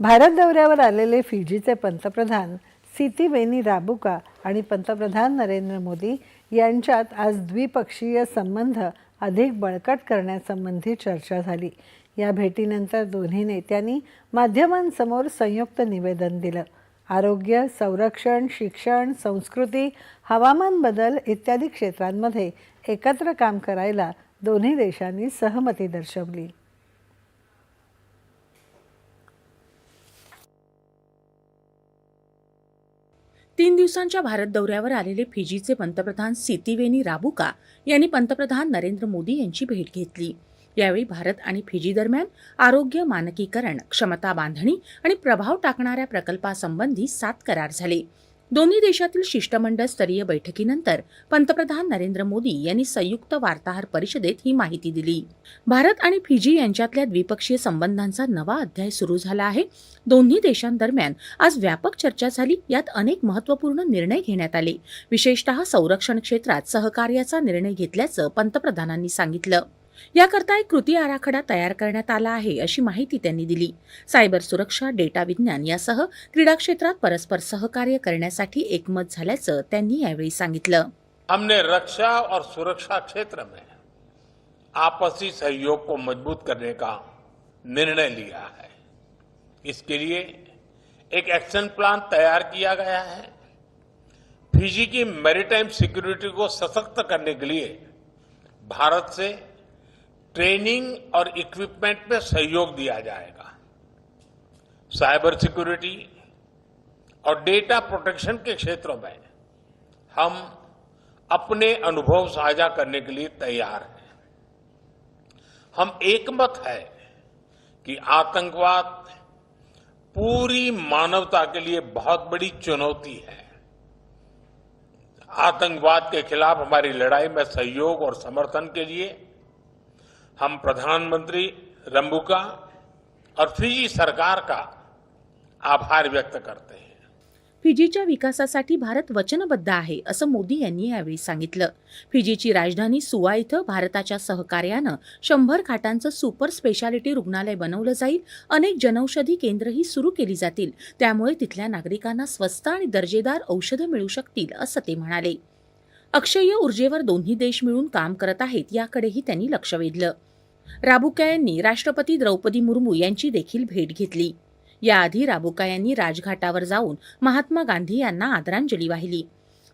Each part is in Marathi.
भारत दौऱ्यावर आलेले फिजीचे पंतप्रधान सितीवेनी राबुका आणि पंतप्रधान नरेंद्र मोदी यांच्यात आज द्विपक्षीय संबंध अधिक बळकट करण्यासंबंधी चर्चा झाली. या भेटीनंतर दोन्ही नेत्यांनी माध्यमांसमोर संयुक्त निवेदन दिलं. आरोग्य संरक्षण शिक्षण संस्कृती हवामान बदल इत्यादी क्षेत्रांमध्ये एकत्र काम करायला दोन्ही देशांनी सहमती दर्शवली. तीन दिवसांच्या भारत दौऱ्यावर आलेले फिजीचे पंतप्रधान सितीवेनी राबुका यांनी पंतप्रधान नरेंद्र मोदी यांची भेट घेतली. यावेळी भारत आणि फिजी दरम्यान आरोग्य मानकीकरण क्षमता बांधणी आणि प्रभाव टाकणाऱ्या प्रकल्पासंबंधी सात करार झाले. दोन्ही देशातील शिष्टमंडळ स्तरीय बैठकीनंतर पंतप्रधान नरेंद्र मोदी यांनी संयुक्त वार्ताहर परिषदेत ही माहिती दिली. भारत आणि फिजी यांच्यातल्या द्विपक्षीय संबंधांचा नवा अध्याय सुरू झाला आहे. दोन्ही देशांदरम्यान आज व्यापक चर्चा झाली. यात अनेक महत्त्वपूर्ण निर्णय घेण्यात आले. विशेषतः संरक्षण क्षेत्रात सहकार्याचा निर्णय घेतल्याचं पंतप्रधानांनी सांगितलं. याकरता एक कृती आराखडा तयार करण्यात आला आहे अशी माहिती त्यांनी दिली. सायबर सुरक्षा डेटा विज्ञान यासह क्रीडा क्षेत्रात परस्पर सहकार्य करण्यासाठी एकमत झाल्याचं त्यांनी यावेळी सांगितलं. हमने रक्षा और सुरक्षा क्षेत्र में आपसी सहयोग को मजबूत करने का निर्णय लिया है। इसके लिए एक एक्शन प्लान तैयार किया गया है। फिजी की मैरीटाइम सिक्योरिटी को सशक्त करने के लिए भारत से ट्रेनिंग और इक्विपमेंट में सहयोग दिया जाएगा। साइबर सिक्योरिटी और डेटा प्रोटेक्शन के क्षेत्रों में हम अपने अनुभव साझा करने के लिए तैयार हैं। हम एकमत है कि आतंकवाद पूरी मानवता के लिए बहुत बड़ी चुनौती है। आतंकवाद के खिलाफ हमारी लड़ाई में सहयोग और समर्थन के लिए हम प्रधानमंत्री रंबुका और फिजी सरकार का आभार व्यक्त करते हैं। फिजीच्या विकासासाठी भारत वचनबद्ध आहे असं मोदी यांनी यावेळी सांगितलं. फिजीची राजधानी सुवा इथं भारताच्या सहकार्यानं शंभर खाटांचं सुपर स्पेशालिटी रुग्णालय बनवलं जाईल. अनेक जनौषधी केंद्रही सुरू केली जातील. त्यामुळे तिथल्या नागरिकांना स्वस्त आणि दर्जेदार औषधं मिळू शकतील असं ते म्हणाले. अक्षय ऊर्जेवर दोन्ही देश मिळून काम करत आहेत याकडेही त्यांनी लक्ष वेधलं. राबुका यांनी राष्ट्रपती द्रौपदी मुर्मू यांची देखील भेट घेतली. याआधी राबुका यांनी राजघाटावर जाऊन महात्मा गांधी यांना आदरांजली वाहिली.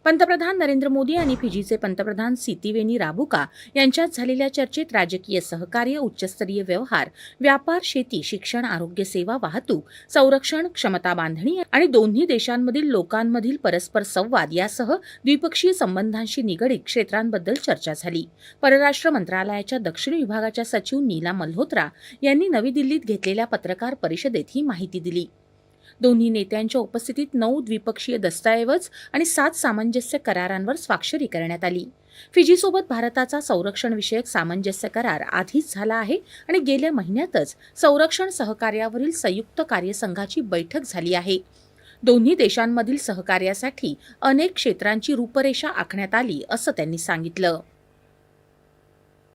पंतप्रधान नरेंद्र मोदी आणि फिजीचे पंतप्रधान सितीवेनी राबुका यांच्यात झालेल्या चर्चेत राजकीय सहकार्य उच्चस्तरीय व्यवहार व्यापार शेती शिक्षण आरोग्य सेवा वाहतूक संरक्षण क्षमता बांधणी आणि दोन्ही देशांमधील लोकांमधील परस्पर संवाद यासह द्विपक्षीय संबंधांशी निगडीत क्षेत्रांबद्दल चर्चा झाली. परराष्ट्र मंत्रालयाच्या दक्षिण विभागाच्या सचिव नीला मल्होत्रा यांनी नवी दिल्लीत घेतलेल्या पत्रकार परिषदेत ही माहिती दिली. दोन्ही नेत्यांच्या उपस्थितीत नऊ द्विपक्षीय दस्तऐवज आणि सात सामंजस्य करारांवर स्वाक्षरी करण्यात आली. फिजीसोबत भारताचा संरक्षणविषयक सामंजस्य करार आधीच झाला आहे आणि गेल्या महिन्यातच संरक्षण सहकार्यावरील संयुक्त कार्यसंघाची बैठक झाली आहे. दोन्ही देशांमधील सहकार्यासाठी अनेक क्षेत्रांची रूपरेषा आखण्यात आली असं त्यांनी सांगितलं.